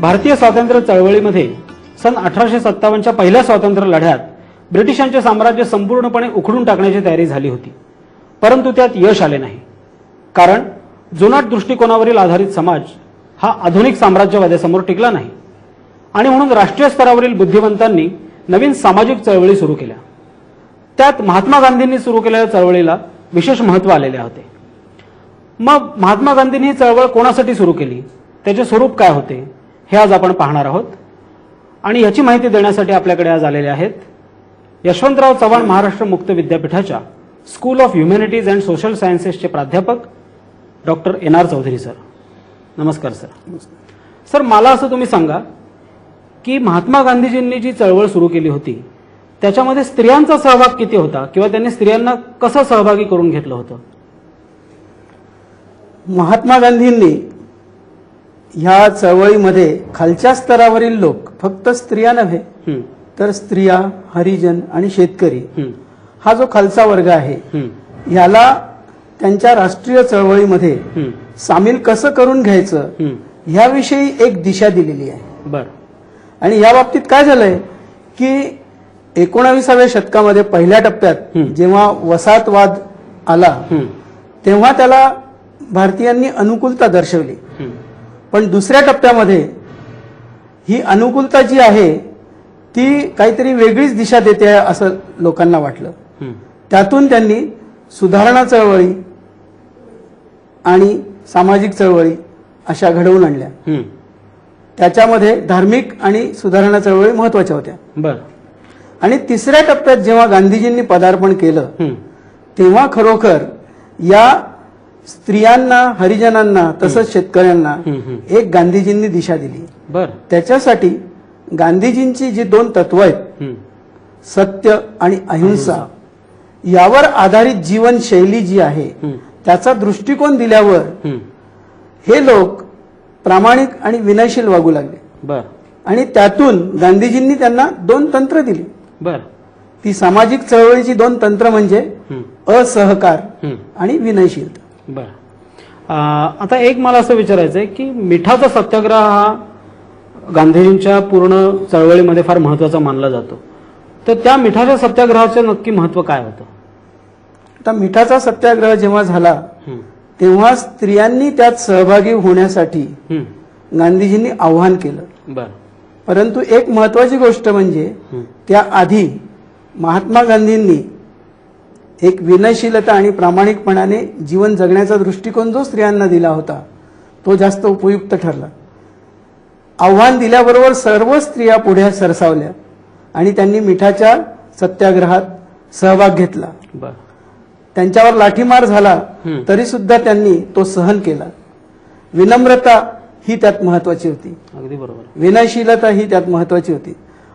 भारतीय स्वातंत्र्य चळवळीमध्ये सन अठराशे सत्तावन्नच्या पहिल्या स्वातंत्र्य लढ्यात ब्रिटिशांचे साम्राज्य संपूर्णपणे उखडून टाकण्याची तयारी झाली होती. परंतु त्यात यश आले नाही. कारण जुनाट दृष्टिकोनावरील आधारित समाज हा आधुनिक साम्राज्यवादासमोर टिकला नाही. आणि म्हणून राष्ट्रीय स्तरावरील बुद्धिवंतांनी नवीन सामाजिक चळवळी सुरू केल्या. त्यात महात्मा गांधींनी सुरू केलेल्या चळवळीला विशेष महत्त्व आलेले होते. मग महात्मा गांधींनी ही चळवळ कोणासाठी सुरू केली? त्याचे स्वरूप काय होते? हे आज आपण पाहणार आहोत. आणि याची माहिती देण्यासाठी आपल्याकडे आज आलेले आहेत यशवंतराव चव्हाण महाराष्ट्र मुक्त विद्यापीठाच्या school of humanities and social सायन्सेसचे प्राध्यापक doctor N R Chaudhari sir. नमस्कार सर. सर मला असं तुम्ही सांगा की महात्मा गांधीजींनी जी चळवळ सुरू केली होती त्याच्यामध्ये स्त्रियांचा सहभाग किती होता किंवा त्यांनी स्त्रियांना कसं सहभागी करून घेतलं होतं? महात्मा गांधींनी ह्या चळवळीमध्ये खालच्या स्तरावरील लोक फक्त स्त्रिया नव्हे हं, तर स्त्रिया हरिजन आणि शेतकरी हं, जो खालचा वर्ग आहे ह्याला त्यांच्या राष्ट्रीय चळवळीमध्ये सामील कसं करून घ्यायचं. ह्याविषयी एक दिशा दिलेली आहे. बरं. आणि या बाबतीत काय झालंय की एकोणाविसाव्या शतकामध्ये पहिल्या टप्प्यात. जेव्हा वसाहतवाद आला तेव्हा त्याला भारतीयांनी अनुकूलता दर्शवली. पण दुसऱ्या टप्प्यामध्ये ही अनुकूलता जी आहे ती काहीतरी वेगळीच दिशा देते असं लोकांना वाटलं. त्यातून त्यांनी सुधारणा चळवळी आणि सामाजिक चळवळी अशा घडवून आणल्या. त्याच्यामध्ये धार्मिक आणि सुधारणा चळवळी महत्त्वाच्या होत्या. बरं. आणि तिसऱ्या टप्प्यात जेव्हा गांधीजींनी पदार्पण केलं तेव्हा खरोखर या स्त्रियांना हरिजनांना तसंच शेतकऱ्यांना. एक गांधीजींनी दिशा दिली. बरं. त्याच्यासाठी गांधीजींची जी दोन तत्व आहेत सत्य आणि अहिंसा यावर आधारित जीवनशैली जी आहे त्याचा दृष्टिकोन दिल्यावर हं. लोक प्रामाणिक आणि विनयशील वागू लागले. बरं. आणि त्यातून गांधीजींनी त्यांना दोन तंत्र दिली. बरं. ती सामाजिक चळवळीची दोन तंत्र म्हणजे असहकार. आणि विनयशीलता. बरं. आता एक मला असं विचारायचं आहे की मिठाचा सत्याग्रह हा गांधीजींच्या पूर्ण चळवळीमध्ये फार महत्त्वाचा मानला जातो. तर त्या मिठाच्या सत्याग्रहाचं नक्की महत्त्व काय होतं? आता मिठाचा सत्याग्रह जेव्हा झाला तेव्हा स्त्रियांनी त्यात सहभागी होण्यासाठी गांधीजींनी आव्हान केलं. बरं. परंतु एक महत्वाची गोष्ट म्हणजे हं, त्याआधी महात्मा गांधींनी एक विनयशीलता आणि प्रामाणिकपणाने जीवन जगण्याचा दृष्टिकोन जो स्त्रियांना दिला होता तो जास्त उपयुक्त ठरला. आव्हान दिल्याबरोबर सर्व स्त्रिया पुढे सरसावल्या आणि त्यांनी मिठाच्या सत्याग्रहात सहभाग घेतला. त्यांच्यावर लाठीमार झाला. तरी सुद्धा त्यांनी तो सहन केला. विनम्रता ही त्यात महत्वाची होती. अगदी बरोबर. विनयशीलता ही त्यात महत्वाची होती.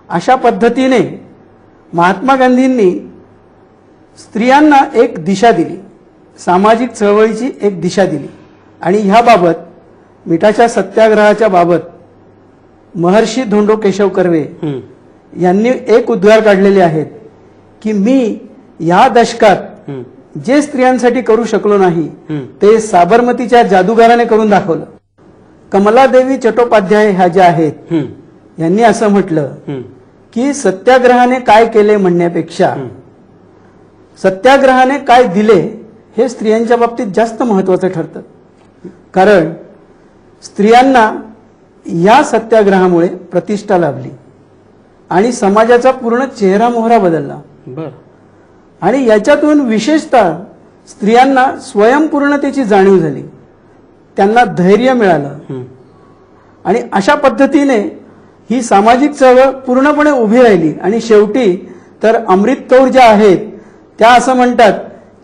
अशा पद्धतीने महात्मा गांधींनी स्त्रियांना एक दिशा दिली. सामाजिक चळवळीची एक दिशा दिली. आणि ह्याबाबत मिठाच्या सत्याग्रहाच्या बाबत महर्षी धोंडो केशव कर्वे यांनी एक उद्गार काढलेले आहेत की मी या दशकात जे स्त्रियांसाठी करू शकलो नाही ते साबरमतीच्या जादूगाराने करून दाखवलं. कमलादेवी चट्टोपाध्याय ह्या ज्या आहेत यांनी असं म्हटलं की सत्याग्रहाने काय केले म्हणण्यापेक्षा. सत्याग्रहाने काय दिले हे स्त्रियांच्या बाबतीत जास्त महत्वाचं ठरतं. कारण स्त्रियांना या सत्याग्रहामुळे प्रतिष्ठा लाभली आणि समाजाचा पूर्ण चेहरा मोहरा बदलला. बरं. आणि याच्यातून विशेषतः स्त्रियांना स्वयंपूर्णतेची जाणीव झाली. त्यांना धैर्य मिळालं. आणि अशा पद्धतीने ही सामाजिक चळवळ पूर्णपणे उभी राहिली. आणि शेवटी तर अमृत कौर ज्या आहेत त्या असं म्हणतात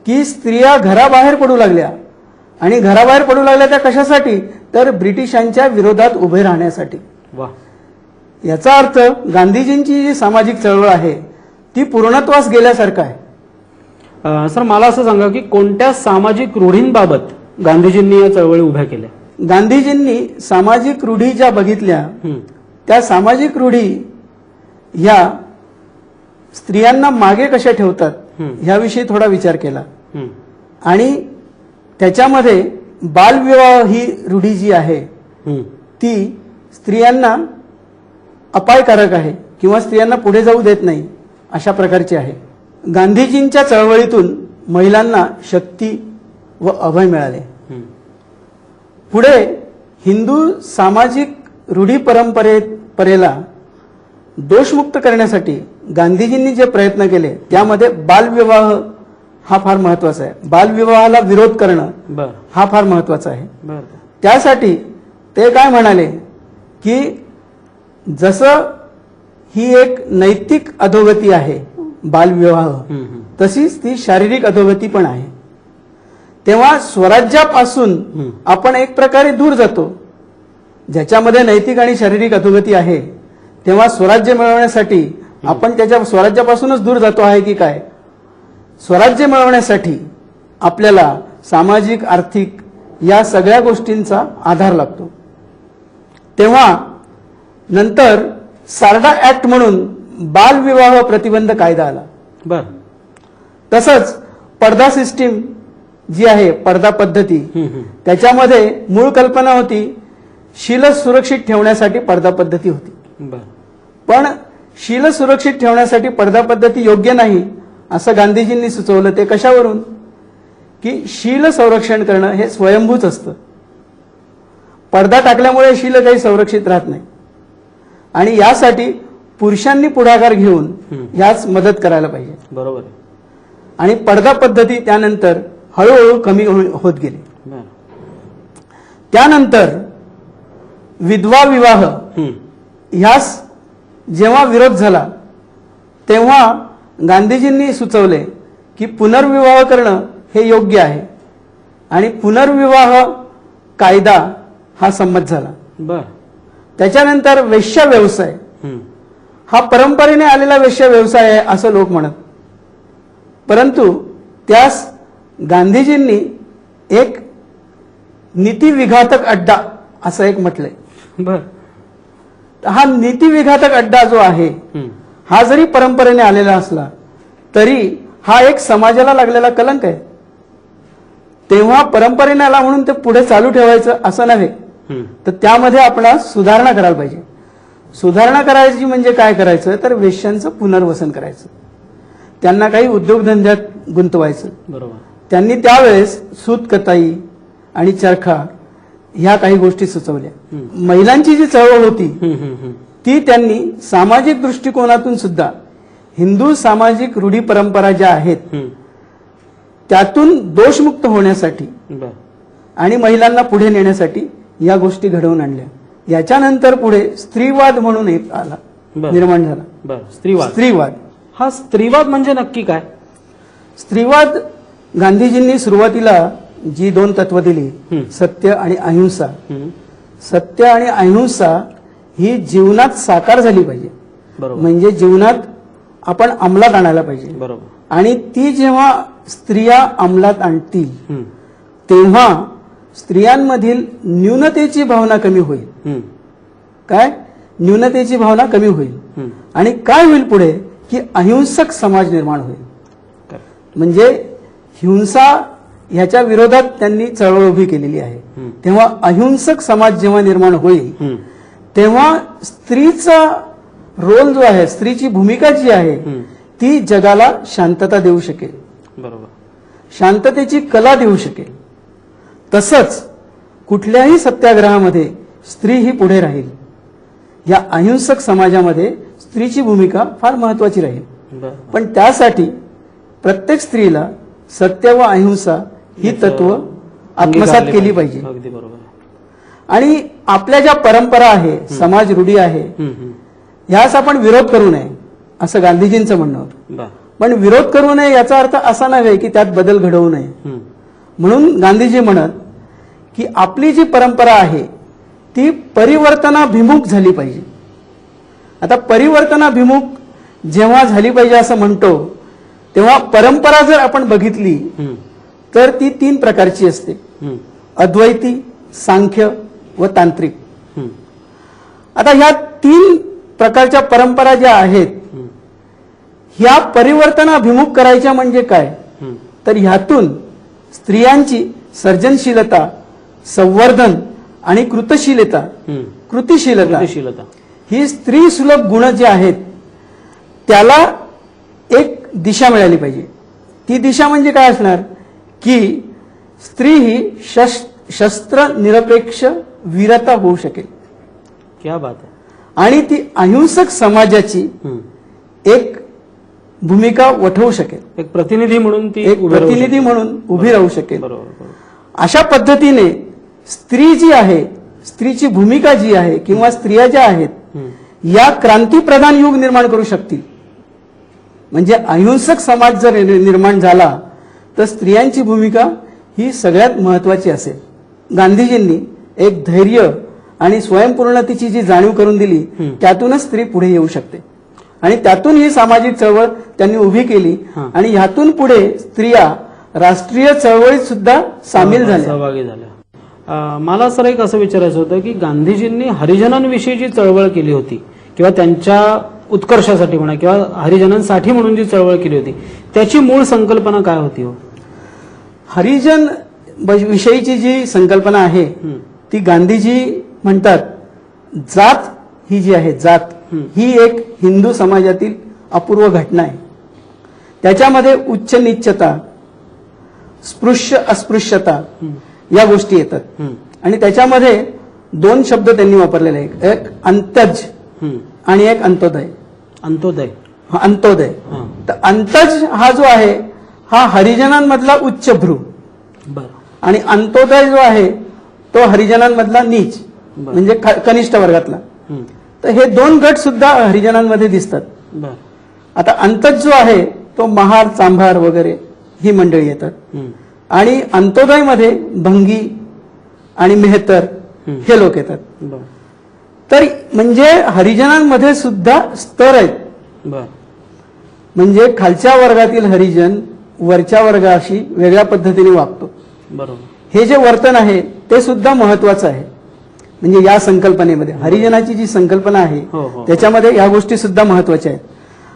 की स्त्रिया घराबाहेर पडू लागल्या. आणि घराबाहेर पडू लागल्या त्या कशासाठी? तर ब्रिटिशांच्या विरोधात उभे राहण्यासाठी. वा. याचा अर्थ गांधीजींची जी सामाजिक चळवळ आहे ती पूर्णत्वास गेल्यासारखं आहे. सर मला असं सांगा की कोणत्या सामाजिक रूढींबाबत गांधीजींनी या चळवळी उभ्या केल्या? गांधीजींनी सामाजिक रूढी ज्या बघितल्या त्या सामाजिक रूढी ह्या स्त्रियांना मागे कशा ठेवतात. ह्याविषयी थोडा विचार केला. आणि त्याच्यामध्ये बालविवाह ही रूढी जी आहे ती स्त्रियांना अपायकारक आहे किंवा स्त्रियांना पुढे जाऊ देत नाही अशा प्रकारची आहे. गांधीजींच्या चळवळीतून महिलांना शक्ती व अभय मिळाले. पुढे हिंदू सामाजिक रूढी परंपरे परेला दोषमुक्त करण्यासाठी गांधीजींनी जे प्रयत्न केले त्यामध्ये बालविवाह हा फार महत्त्वाचा आहे. बालविवाहाला विरोध करणं हा फार महत्त्वाचा आहे. त्यासाठी ते काय म्हणाले की जसं ही एक नैतिक अधोगती आहे बालविवाह. तशीच ती शारीरिक अधोगती पण आहे. तेव्हा स्वराज्यापासून. आपण एक प्रकारे दूर जातो ज्याच्यामध्ये नैतिक आणि शारीरिक अधोगती आहे. तेव्हा स्वराज्य मिळवण्यासाठी आपण त्याच्या स्वराज्यापासूनच दूर जातो आहे की काय? स्वराज्य मिळवण्यासाठी आपल्याला सामाजिक आर्थिक या सगळ्या गोष्टींचा आधार लागतो. तेव्हा नंतर सारडा ऍक्ट म्हणून बालविवाह प्रतिबंध कायदा आला. बर. तसंच पडदा सिस्टीम जी आहे पडदा पद्धती. त्याच्यामध्ये मूळ कल्पना होती शील सुरक्षित ठेवण्यासाठी पडदा पद्धती होती. बर. पण शील सुरक्षित ठेवण्यासाठी पडदा पद्धती योग्य नाही असं गांधीजींनी सुचवलं. ते कशावरून? की शील संरक्षण करणं हे स्वयंभूच असतं. पडदा टाकल्यामुळे शील काही संरक्षित राहत नाही. आणि यासाठी पुरुषांनी पुढाकार घेऊन हम्म. याच मदत करायला पाहिजे. बरोबर आणि पडदा पद्धती त्यानंतर हळूहळू कमी हो- होत गेली. त्यानंतर विधवा विवाह. ह्यास जेव्हा विरोध झाला तेव्हा गांधीजींनी सुचवले की पुनर्विवाह करणं हे योग्य आहे. आणि पुनर्विवाह कायदा हा संमत झाला. बर. त्याच्यानंतर वेश्या व्यवसाय. हा परंपरेने आलेला वेश्या व्यवसाय आहे असं लोक म्हणत. परंतु त्यास गांधीजींनी एक नीतिविघातक अड्डा असं एक म्हटलंय. बर. हा नीतिविघातक अड्डा जो आहे. हा जरी परंपरेने आलेला असला तरी हा एक समाजाला लागलेला कलंक आहे. तेव्हा परंपरेने आला म्हणून ते पुढे चालू ठेवायचं असं नव्हे. तर त्यामध्ये आपणास सुधारणा करायला पाहिजे. सुधारणा करायची म्हणजे काय करायचं? तर वेश्यांचं पुनर्वसन करायचं. त्यांना काही उद्योगधंद्यात गुंतवायचं. बरोबर. त्यांनी त्यावेळेस सूतकताई आणि चरखा ह्या काही गोष्टी सुचवल्या. महिलांची जी चळवळ होती. ती त्यांनी सामाजिक दृष्टिकोनातून सुद्धा हिंदू सामाजिक रूढी परंपरा ज्या आहेत. त्यातून दोषमुक्त होण्यासाठी आणि महिलांना पुढे नेण्यासाठी या गोष्टी घडवून आणल्या याच्यानंतर पुढे स्त्रीवाद म्हणून एक आला. निर्माण झाला स्त्रीवाद स्त्रीवाद हा स्त्रीवाद म्हणजे नक्की काय स्त्रीवाद गांधीजींनी सुरुवातीला जी दोन तत्व दिली. सत्य आणि अहिंसा. सत्य आणि अहिंसा ही जीवनात साकार झाली पाहिजे बरोबर म्हणजे जीवनात आपण अंमलात आणायला पाहिजे बरोबर आणि ती जेव्हा स्त्रिया अंमलात आणतील. तेव्हा स्त्रियांमधील न्यूनतेची भावना कमी होईल. काय न्यूनतेची भावना कमी होईल. आणि काय होईल पुढे की अहिंसक समाज निर्माण होईल. म्हणजे हिंसा ह्याच्या विरोधात त्यांनी चळवळ उभी केलेली आहे. तेव्हा अहिंसक समाज जेव्हा निर्माण होईल. तेव्हा स्त्रीचा रोल जो आहे स्त्रीची भूमिका जी आहे. ती जगाला शांतता देऊ शकेल. बरोबर. शांततेची कला देऊ शकेल. तसंच कुठल्याही सत्याग्रहामध्ये स्त्री ही पुढे राहील. या अहिंसक समाजामध्ये स्त्रीची भूमिका फार महत्वाची राहील. पण त्यासाठी प्रत्येक स्त्रीला सत्य व अहिंसा ही तत्व आत्मसात केली पाहिजे. अगदी बरोबर. आणि आपल्या ज्या परंपरा आहे समाज रूढी आहे. ह्यास आपण विरोध करू नये असं गांधीजींचं म्हणणं होतं. पण विरोध करू नये याचा अर्थ असा नव्हे की त्यात बदल घडवू नये. म्हणून गांधीजी म्हणत की आपली जी परंपरा आहे ती परिवर्तनाभिमुख झाली पाहिजे. आता परिवर्तनाभिमुख जेव्हा झाली पाहिजे असं म्हणतो तेव्हा परंपरा जर आपण बघितली. तर ती तीन प्रकारची असते. अद्वैती सांख्य व तांत्रिक. आता ह्या तीन प्रकारच्या परंपरा ज्या आहेत. ह्या परिवर्तनाभिमुख करायच्या म्हणजे काय. तर ह्यातून स्त्रियांची सर्जनशीलता संवर्धन आणि. कृतिशीलता कृतिशीलता ही स्त्री सुलभ गुण जे आहेत त्याला एक दिशा मिळाली पाहिजे ती दिशा म्हणजे काय असणार की स्त्री ही शस- शस्त्र निरपेक्ष वीरता होऊ शकेल. क्या बात आहे आणि ती अहिंसक समाजाची. एक भूमिका वठवू शकेल. एक प्रतिनिधी म्हणून ती एक प्रतिनिधी. म्हणून उभी राहू शकेल. अशा पद्धतीने स्त्री जी आहे स्त्रीची भूमिका जी आहे किंवा स्त्रिया ज्या आहेत. या क्रांतीप्रधान युग निर्माण करू शकतील. म्हणजे अहिंसक समाज जर निर्माण झाला तर स्त्रियांची भूमिका ही सगळ्यात महत्वाची असेल. गांधीजींनी एक धैर्य आणि स्वयंपूर्णतेची जी जाणीव करून दिली. त्यातूनच स्त्री पुढे येऊ शकते. आणि त्यातून ही सामाजिक चळवळ त्यांनी उभी केली. आणि ह्यातून पुढे स्त्रिया राष्ट्रीय चळवळीत सुद्धा सामील झाल्या. सहभागी झाल्या मला सर एक असं विचारायचं होतं की गांधीजींनी हरिजनांविषयी जी चळवळ केली होती किंवा त्यांच्या उत्कर्षासाठी म्हणा किंवा हरिजनांसाठी म्हणून जी चळवळ केली होती त्याची मूळ संकल्पना काय होती हो? हरिजन विषयीची जी संकल्पना आहे. ती गांधीजी म्हणतात जात ही जी आहे जात. ही एक हिंदू समाजातील अपूर्व घटना आहे त्याच्यामध्ये उच्च निच्चता स्पृश्य अस्पृश्यता. या गोष्टी येतात. आणि त्याच्यामध्ये दोन शब्द त्यांनी वापरलेले आहेत एक अंतज. आणि एक अंत्योदय अंत्योदय अंत्योदय तर अंतज हा जो आहे हा हरिजनांमधला उच्च भ्रू. बर. आणि अंत्योदय जो आहे तो हरिजनांमधला नीच. म्हणजे कनिष्ठ वर्गातला. तर हे दोन गट सुद्धा हरिजनांमध्ये दिसतात. बर. आता अंतज जो आहे तो महार चांभार वगैरे ही मंडळी येतात. आणि अंत्योदयमध्ये भंगी आणि मेहतर. हे लोक येतात. तर म्हणजे हरिजनांमध्ये सुद्धा स्तर आहेत. म्हणजे खालच्या वर्गातील हरिजन वरच्या वर्गाशी वेगळ्या पद्धतीने वागतो. बरोबर. हे जे वर्तन आहे ते सुद्धा महत्वाचं आहे. म्हणजे या संकल्पनेमध्ये हरिजनाची जी संकल्पना आहे हो, हो. त्याच्यामध्ये या गोष्टी सुद्धा महत्त्वाच्या आहेत.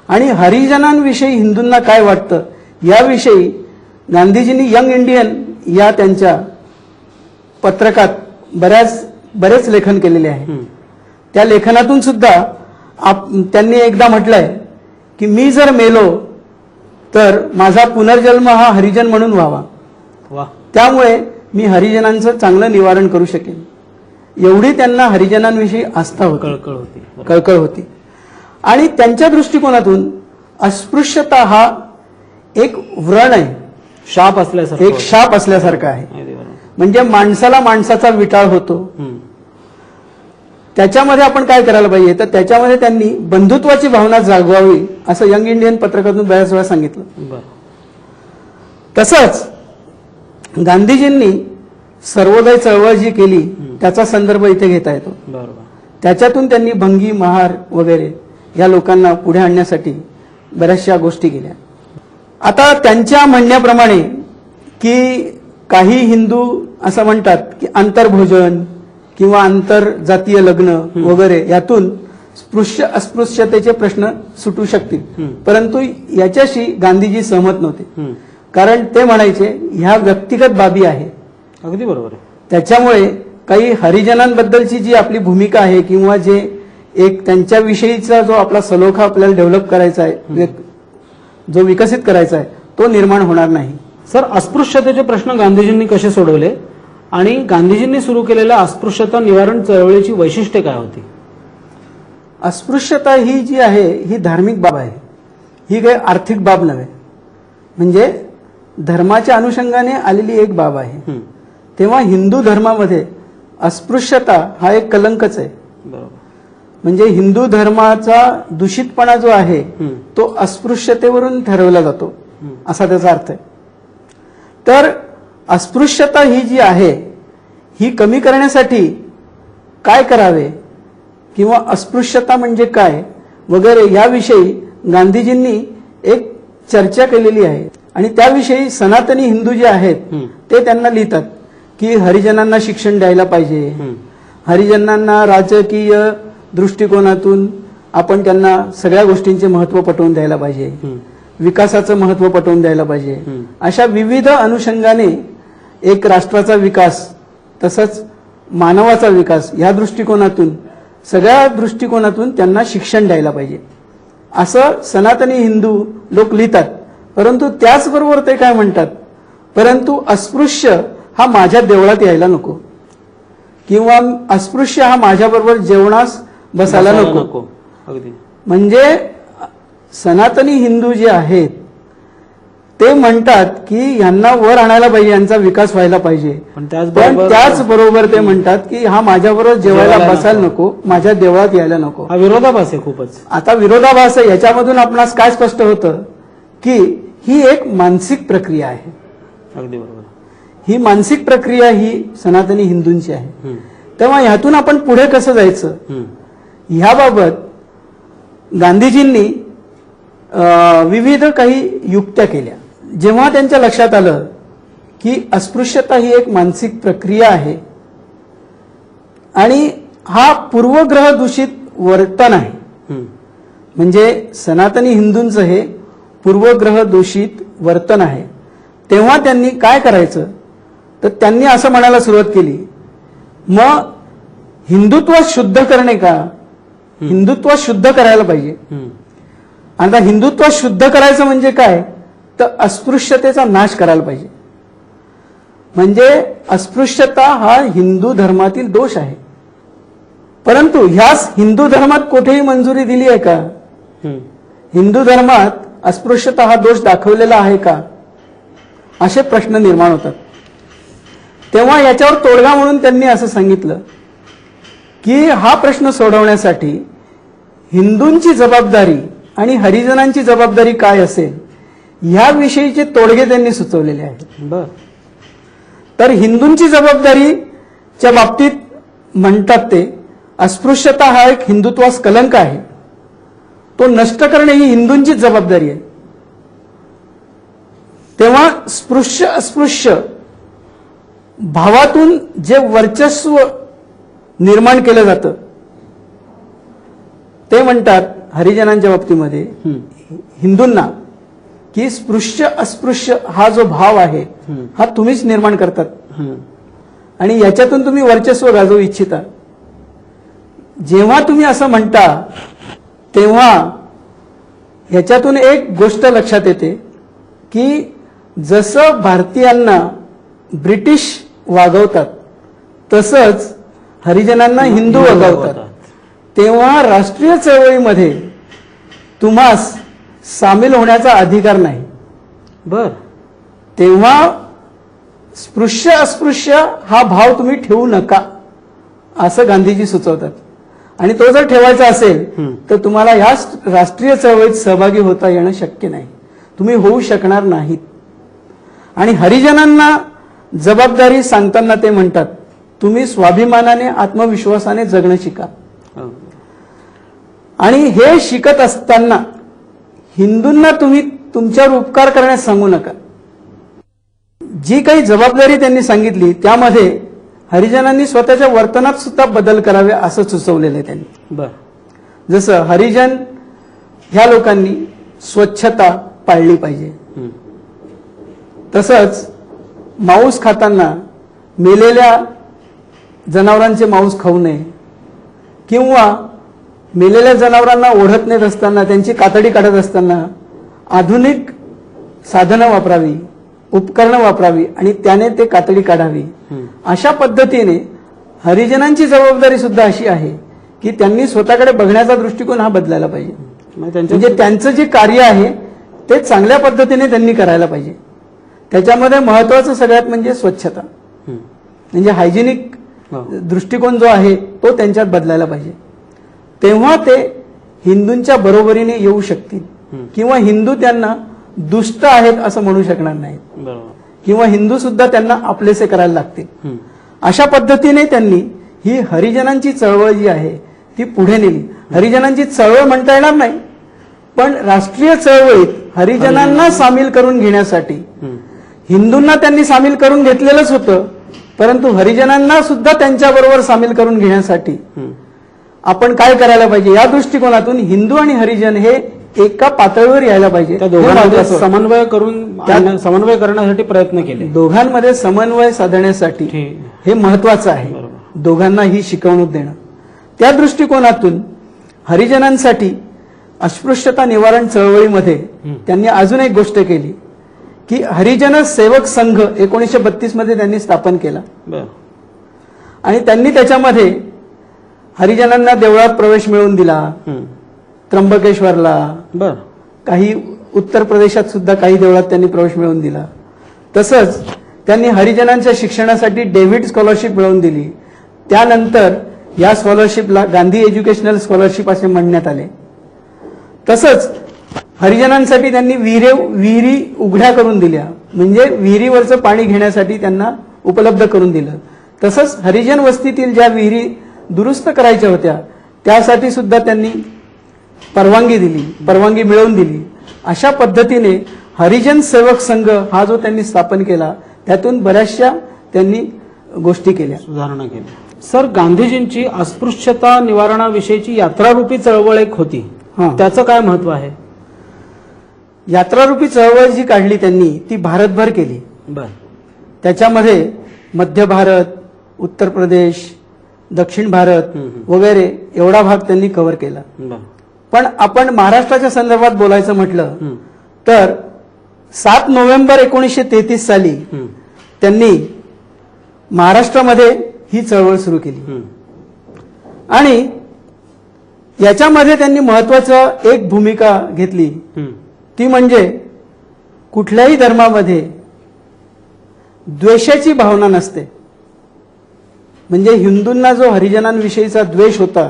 आणि हरिजनांविषयी हिंदूंना काय वाटतं याविषयी गांधीजींनी यंग इंडियन या त्यांच्या पत्रकात बऱ्याच बरेच लेखन केलेले आहे. त्या लेखनातून सुद्धा त्यांनी एकदा म्हटलंय की मी जर मेलो तर माझा पुनर्जन्म हा हरिजन म्हणून व्हावा वा त्यामुळे मी हरिजनांचं चांगलं निवारण करू शकेन एवढी त्यांना हरिजनांविषयी आस्था होती कळकळ होती. कळकळ होती आणि त्यांच्या दृष्टिकोनातून अस्पृश्यता हा एक व्रण आहे शाप असल्यासारखं एक. शाप असल्यासारखा आहे. म्हणजे माणसाला माणसाचा विटाळ होतो. त्याच्यामध्ये आपण काय करायला पाहिजे? तर त्याच्यामध्ये त्यांनी बंधुत्वाची भावना जागवावी असं यंग इंडियन पत्रकातून बऱ्याच वेळा सांगितलं. तसंच गांधीजींनी सर्वोदय चळवळ जी केली त्याचा संदर्भ इथे घेता येतो. त्याच्यातून त्यांनी भंगी महार वगैरे या लोकांना पुढे आणण्यासाठी बऱ्याचशा गोष्टी केल्या. आता त्यांच्या म्हणण्याप्रमाणे की काही हिंदू असं म्हणतात की आंतरभोजन किंवा आंतरजातीय लग्न वगैरे यातून स्पृश्य अस्पृश्यतेचे प्रश्न सुटू शकतील. परंतु याच्याशी गांधीजी सहमत नव्हते. कारण ते म्हणायचे ह्या व्यक्तिगत बाबी आहे. अगदी बरोबर त्याच्यामुळे काही हरिजनांबद्दलची जी आपली भूमिका आहे किंवा जे एक त्यांच्याविषयीचा जो आपला सलोखा आपल्याला डेव्हलप करायचा आहे जो विकसित करायचा आहे तो निर्माण होणार नाही. सर अस्पृश्यतेचे प्रश्न गांधीजींनी कसे सोडवले? आणि गांधीजींनी सुरू केलेल्या अस्पृश्यता निवारण चळवळीची वैशिष्ट्ये काय होती? अस्पृश्यता ही जी आहे ही धार्मिक बाब आहे. ही काही आर्थिक बाब नव्हे. म्हणजे धर्माच्या अनुषंगाने आलेली एक बाब आहे. तेव्हा हिंदू धर्मामध्ये अस्पृश्यता हा एक कलंकच आहे. म्हणजे हिंदू धर्माचा दूषितपणा जो आहे. तो अस्पृश्यतेवरून ठरवला जातो. असा त्याचा अर्थ आहे. तर अस्पृश्यता ही जी आहे ही कमी करण्यासाठी काय करावे किंवा अस्पृश्यता म्हणजे काय वगैरे याविषयी गांधीजींनी एक चर्चा केलेली आहे आणि त्याविषयी सनातनी हिंदू जे आहेत. ते त्यांना लिहितात की हरिजनांना शिक्षण द्यायला पाहिजे. हरिजनांना राजकीय दृष्टिकोनातून आपण त्यांना सगळ्या गोष्टींचे महत्त्व पटवून द्यायला पाहिजे. विकासाचं महत्त्व पटवून द्यायला पाहिजे. अशा विविध अनुषंगाने एक राष्ट्राचा विकास तसंच मानवाचा विकास या दृष्टिकोनातून सगळ्या दृष्टिकोनातून त्यांना शिक्षण द्यायला पाहिजे. असं सनातनी हिंदू लोक लिहितात परंतु त्याचबरोबर ते काय म्हणतात? परंतु अस्पृश्य हा माझ्या देवळात यायला नको. किंवा अस्पृश्य हा माझ्याबरोबर जेवणास बसायला नको. अगदी. म्हणजे सनातनी हिंदू जे आहेत ते म्हणतात की यांना वर आणायला पाहिजे यांचा विकास व्हायला पाहिजे. पण त्याचबरोबर ते म्हणतात की हा माझ्याबरोबर जेवायला बसायला नको. माझ्या देवळात यायला नको. हा विरोधाभास आहे खूपच. आता विरोधाभास आहे याच्यामधून आपणास काय स्पष्ट होतं? की ही एक मानसिक प्रक्रिया आहे. अगदी बरोबर. ही मानसिक प्रक्रिया ही सनातनी हिंदूंची आहे. तेव्हा ह्यातून आपण पुढे कसं जायचं? ह्याबाबत गांधीजींनी विविध काही युक्त्या केल्या. जेव्हा त्यांच्या लक्षात आलं की अस्पृश्यता ही एक मानसिक प्रक्रिया आहे आणि हा पूर्वग्रह दूषित वर्तन आहे. म्हणजे सनातनी हिंदूंचं हे पूर्वग्रह दूषित वर्तन आहे. तेव्हा त्यांनी काय करायचं? तर त्यांनी असं म्हणायला सुरुवात केली मग हिंदुत्व शुद्ध करणे का? हिंदुत्व शुद्ध करायला पाहिजे. आता हिंदुत्व शुद्ध करायचं म्हणजे काय? तर अस्पृश्यतेचा नाश करायला पाहिजे. म्हणजे अस्पृश्यता हा हिंदू धर्मातील दोष आहे. परंतु ह्यास हिंदू धर्मात कुठेही मंजुरी दिली आहे का. हिंदू धर्मात अस्पृश्यता हा दोष दाखवलेला आहे का? असे प्रश्न निर्माण होतात. तेव्हा याच्यावर तोडगा म्हणून त्यांनी असं सांगितलं की हा प्रश्न सोडवण्यासाठी हिंदूंची जबाबदारी आणि हरिजनांची जबाबदारी काय असेल? याविषयीचे तोडगे त्यांनी सुचवलेले आहेत. बर. तर हिंदूंची जबाबदारीच्या बाबतीत म्हणतात ते अस्पृश्यता हा एक हिंदुत्वास कलंक आहे. तो नष्ट करणे ही हिंदूंचीच जबाबदारी आहे. तेव्हा स्पृश्य अस्पृश्य भावातून जे वर्चस्व निर्माण केलं जातं ते म्हणतात हरिजनांच्या बाबतीमध्ये हिंदूंना की स्पृश्य अस्पृश्य हा जो भाव आहे. हा तुम्हीच निर्माण करतात. आणि याच्यातून तुम्ही वर्चस्व गाजवू इच्छिता जेव्हा तुम्ही असं म्हणता तेव्हा ह्याच्यातून एक गोष्ट लक्षात येते की जसं भारतीयांना ब्रिटिश वागवतात तसंच हरिजनांना हिंदू वागवतात तेव्हा राष्ट्रीय चळवळीमध्ये तुम्हास सामील होण्याचा अधिकार नाही. बर. तेव्हा स्पृश्य अस्पृश्य हा भाव तुम्ही ठेवू नका असं गांधीजी सुचवतात. आणि तो जर ठेवायचा असेल. तर तुम्हाला या राष्ट्रीय चळवळीत सहभागी होता येणं शक्य नाही. तुम्ही होऊ शकणार नाहीत. आणि हरिजनांना जबाबदारी सांगताना ते म्हणतात तुम्ही स्वाभिमानाने आत्मविश्वासाने जगणं शिका. हो. आणि हे शिकत असताना हिंदूंना तुम्ही तुमच्यावर उपकार करण्यास सांगू नका. जी काही जबाबदारी त्यांनी सांगितली त्यामध्ये हरिजनांनी स्वतःच्या वर्तनात सुद्धा बदल करावे असं सुचवलेलं आहे त्यांनी. बर. जसं हरिजन ह्या लोकांनी स्वच्छता पाळली पाहिजे. तसंच मांस खाताना मेलेल्या जनावरांचे मांस खाऊ नये. किंवा मेलेल्या जनावरांना ओढत नेत असताना त्यांची कातडी काढत असताना आधुनिक साधनं वापरावी उपकरणं वापरावी आणि त्याने ते कातडी काढावी. अशा पद्धतीने हरिजनांची जबाबदारी सुद्धा अशी आहे की त्यांनी स्वतःकडे बघण्याचा दृष्टिकोन हा बदलायला पाहिजे म्हणजे त्यांचं जे कार्य आहे ते चांगल्या पद्धतीने त्यांनी करायला पाहिजे त्याच्यामध्ये महत्वाचं सगळ्यात म्हणजे स्वच्छता. म्हणजे हायजेनिक हो. दृष्टिकोन जो आहे तो त्यांच्यात बदलायला पाहिजे तेव्हा ते हिंदूंच्या बरोबरीने येऊ शकतील. किंवा हिंदू त्यांना दुष्ट आहेत असं म्हणू शकणार नाहीत किंवा हिंदू सुद्धा त्यांना आपलेसे करायला लागतील. अशा पद्धतीने त्यांनी ही हरिजनांची चळवळ जी आहे ती पुढे नेली हरिजनांची चळवळ म्हणता येणार नाही पण राष्ट्रीय चळवळीत हरिजनांना सामील करून घेण्यासाठी. हिंदूंना त्यांनी सामील करून घेतलेलंच होतं परंतु हरिजनांना सुद्धा त्यांच्याबरोबर सामील करून घेण्यासाठी. आपण काय करायला पाहिजे? या दृष्टिकोनातून हिंदू आणि हरिजन हे एका पातळीवर यायला पाहिजे. त्या हे दोघांमध्ये. समन्वय करून समन्वय करण्यासाठी प्रयत्न केले. दोघांमध्ये समन्वय साधण्यासाठी. हे महत्वाचं आहे. बरोबर. दोघांनाही शिकवणूक देणं. त्या दृष्टिकोनातून हरिजनांसाठी अस्पृश्यता निवारण चळवळीमध्ये त्यांनी अजून एक गोष्ट केली की हरिजन सेवक संघ एकोणीसशे बत्तीसमध्ये त्यांनी स्थापन केला. आणि त्यांनी त्याच्यामध्ये हरिजनांना देवळात प्रवेश मिळवून दिला. त्र्यंबकेश्वरला. बर. काही उत्तर प्रदेशात सुद्धा काही देवळात त्यांनी प्रवेश मिळवून दिला. तसंच त्यांनी हरिजनांच्या शिक्षणासाठी डेव्हिड स्कॉलरशिप मिळवून दिली. त्यानंतर या स्कॉलरशिपला गांधी एज्युकेशनल स्कॉलरशिप असे म्हणण्यात आले. तसंच हरिजनांसाठी त्यांनी विहिरे विहिरी उघड्या करून दिल्या. म्हणजे विहिरीवरचं पाणी घेण्यासाठी त्यांना उपलब्ध करून दिलं. तसंच हरिजन वस्तीतील ज्या विहिरी दुरुस्त करायच्या होत्या. त्यासाठी सुद्धा त्यांनी परवानगी दिली परवानगी मिळवून दिली. अशा पद्धतीने हरिजन सेवक संघ हा जो त्यांनी स्थापन केला त्यातून बऱ्याचशा त्यांनी गोष्टी केल्या. सुधारणा केली. सर गांधीजींची अस्पृश्यता निवारणाविषयीची यात्रारूपी चळवळ एक होती. हा. त्याचं काय महत्त्व आहे? यात्रारूपी चळवळ जी काढली त्यांनी ती भारतभर केली. बर. त्याच्यामध्ये मध्य भारत उत्तर प्रदेश दक्षिण भारत. वगैरे एवढा भाग त्यांनी कव्हर केला पण आपण महाराष्ट्राच्या संदर्भात बोलायचं म्हटलं. तर सात नोव्हेंबर एकोणीसशे तेहतीस साली. त्यांनी महाराष्ट्रामध्ये ही चळवळ सुरू केली. आणि याच्यामध्ये त्यांनी महत्वाचं एक भूमिका घेतली. ती म्हणजे कुठल्याही धर्मामध्ये द्वेषाची भावना नसते म्हणजे हिंदूंना जो हरिजनांविषयीचा द्वेष होता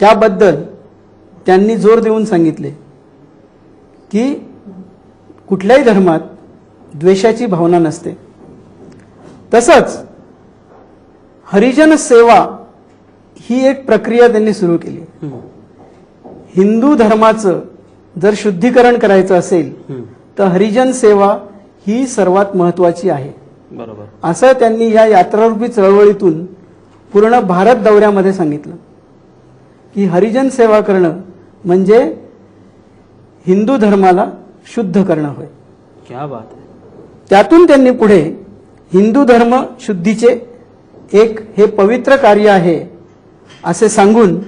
त्याबद्दल त्यांनी जोर देऊन सांगितले की कुठल्याही धर्मात द्वेषाची भावना नसते तसंच हरिजन सेवा ही एक प्रक्रिया त्यांनी सुरू केली. हिंदू धर्माचं जर शुद्धीकरण करायचं असेल. तर हरिजन सेवा ही सर्वात महत्वाची आहे बरोबर. असं त्यांनी या यात्रारूपी चळवळीतून पूर्ण भारत दौऱ्यामध्ये सांगितलं. की हरिजन सेवा करणं म्हणजे हिंदू धर्माला शुद्ध करणं होय. क्या बात त्यातून त्यांनी पुढे हिंदू धर्म शुद्धीचे एक हे पवित्र कार्य आहे असे सांगून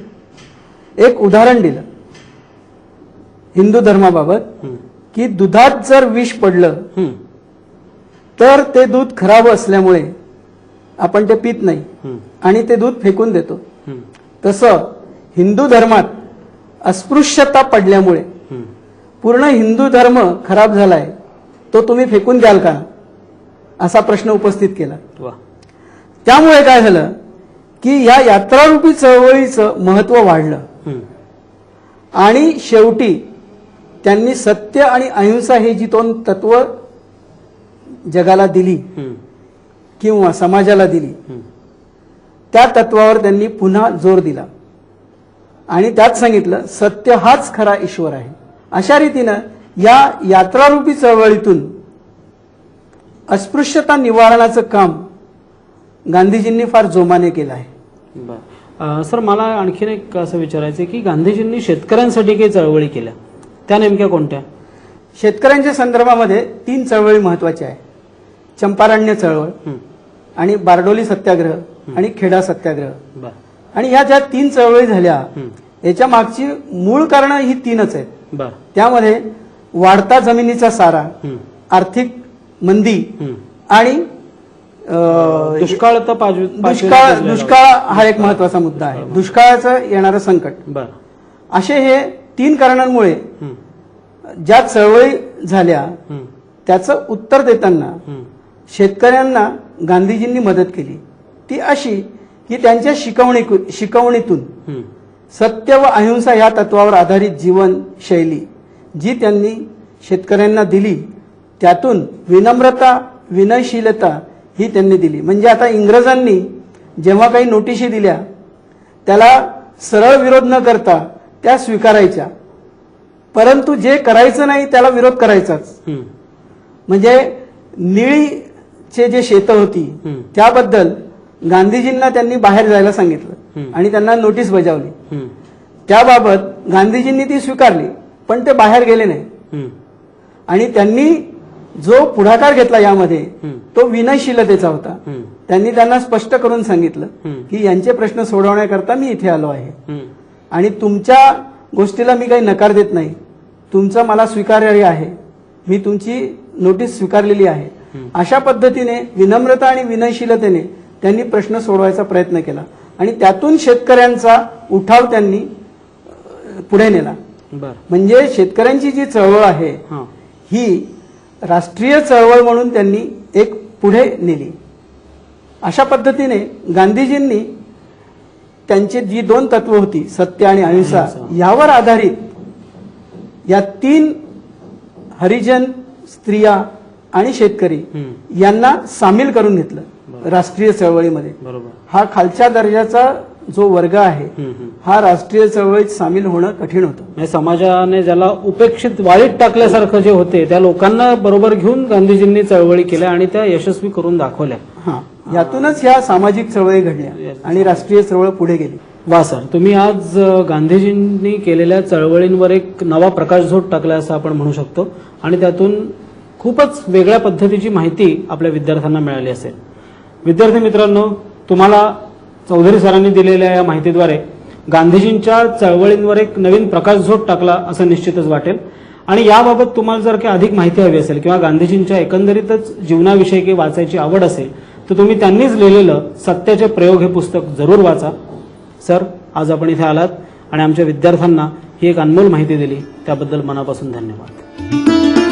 एक उदाहरण दिलं. हिंदू धर्माबाबत. की दुधात जर विष पडलं. तर ते दूध खराब असल्यामुळे आपण ते पित नाही. आणि ते दूध फेकून देतो. तसं हिंदू धर्मात अस्पृश्यता पडल्यामुळे. पूर्ण हिंदू धर्म खराब झालाय तो तुम्ही फेकून द्याल का असा प्रश्न उपस्थित केला त्यामुळे काय झालं की या यात्रारूपी चळवळीचं महत्त्व वाढलं. आणि शेवटी त्यांनी सत्य आणि अहिंसा हे जी दोन तत्व जगाला दिली. किंवा समाजाला दिली. त्या तत्वावर त्यांनी पुन्हा जोर दिला. आणि त्यात सांगितलं सत्य हाच खरा ईश्वर आहे. अशा रीतीनं या यात्रारूपी चळवळीतून अस्पृश्यता निवारणाचं काम गांधीजींनी फार जोमाने केलं आहे. सर मला आणखीन एक असं विचारायचं आहे की गांधीजींनी शेतकऱ्यांसाठी काही चळवळी केल्या. त्या नेमक्या कोणत्या? शेतकऱ्यांच्या संदर्भामध्ये तीन चळवळी महत्त्वाच्या आहे. चंपारण्य चळवळ. आणि बारडोली सत्याग्रह आणि खेडा सत्याग्रह आणि ह्या ज्या तीन चळवळी झाल्या. याच्या मागची मूळ कारण ही तीनच आहेत त्यामध्ये वाढता जमिनीचा सारा. आर्थिक मंदी. आणि दुष्काळ तर दुष्काळ दुष्काळ हा एक महत्त्वाचा मुद्दा आहे दुष्काळाचं येणारं संकट असे हे तीन कारणांमुळे. ज्या चळवळी झाल्या. त्याचं उत्तर देताना. शेतकऱ्यांना गांधीजींनी मदत केली ती अशी की त्यांच्या शिकवणी शिकवणीतून. सत्य व अहिंसा या तत्वावर आधारित जीवनशैली जी त्यांनी शेतकऱ्यांना दिली त्यातून विनम्रता विनयशीलता ही त्यांनी दिली म्हणजे आता इंग्रजांनी जेव्हा काही नोटिशी दिल्या त्याला सरळ विरोध न करता त्या स्वीकारायच्या परंतु जे करायचं नाही त्याला विरोध करायचाच. म्हणजे निळीचे जे शेतं होती. त्याबद्दल गांधीजींना त्यांनी बाहेर जायला सांगितलं. आणि त्यांना नोटीस बजावली. त्याबाबत गांधीजींनी ती स्वीकारली पण ते बाहेर गेले नाही. आणि त्यांनी जो पुढाकार घेतला यामध्ये. तो विनयशीलतेचा होता. त्यांनी त्यांना स्पष्ट करून सांगितलं. की यांचे प्रश्न सोडवण्याकरता मी इथे आलो आहे. आणि तुमच्या गोष्टीला मी काही नकार देत नाही तुमचं मला स्वीकार्य आहे मी तुमची नोटीस स्वीकारलेली आहे अशा पद्धतीने विनम्रता आणि विनयशीलतेने त्यांनी प्रश्न सोडवायचा प्रयत्न केला. आणि त्यातून शेतकऱ्यांचा उठाव त्यांनी पुढे नेला. म्हणजे शेतकऱ्यांची जी चळवळ आहे हा. राष्ट्रीय चळवळ म्हणून त्यांनी एक पुढे नेली. अशा पद्धतीने गांधीजींनी त्यांची जी दोन तत्व होती सत्य आणि अहिंसा. यावर आधारित या तीन हरिजन स्त्रिया आणि शेतकरी. यांना सामील करून घेतलं राष्ट्रीय चळवळीमध्ये. बरोबर. हा खालच्या दर्जाचा जो वर्ग आहे. हा राष्ट्रीय चळवळीत सामील होणं कठीण होतं. म्हणजे समाजाने ज्याला उपेक्षित वाळीत टाकल्यासारखं जे होते त्या लोकांना बरोबर घेऊन गांधीजींनी चळवळी केल्या आणि त्या यशस्वी करून दाखवल्या. हा. यातूनच ह्या सामाजिक चळवळी घडल्या आणि राष्ट्रीय चळवळ पुढे गेली. वा सर. तुम्ही आज गांधीजींनी केलेल्या चळवळींवर एक नवा प्रकाशझोत टाकला असं आपण म्हणू शकतो आणि त्यातून खूपच वेगळ्या पद्धतीची माहिती आपल्या विद्यार्थ्यांना मिळाली असेल. विद्यार्थी मित्रांनो तुम्हाला चौधरी सरांनी दिलेल्या या माहितीद्वारे गांधीजींच्या चळवळींवर एक नवीन प्रकाशझोत टाकला असं निश्चितच वाटेल. आणि याबाबत तुम्हाला जर काही अधिक माहिती हवी असेल किंवा गांधीजींच्या एकंदरीतच जीवनाविषयी काही वाचायची आवड असेल तर तुम्ही त्यांनीच लिहिलेलं सत्याचे प्रयोग हे पुस्तक जरूर वाचा. सर आज आपण इथे आलात आणि आमच्या विद्यार्थ्यांना ही एक अनमोल माहिती दिली. त्याबद्दल मनापासून धन्यवाद.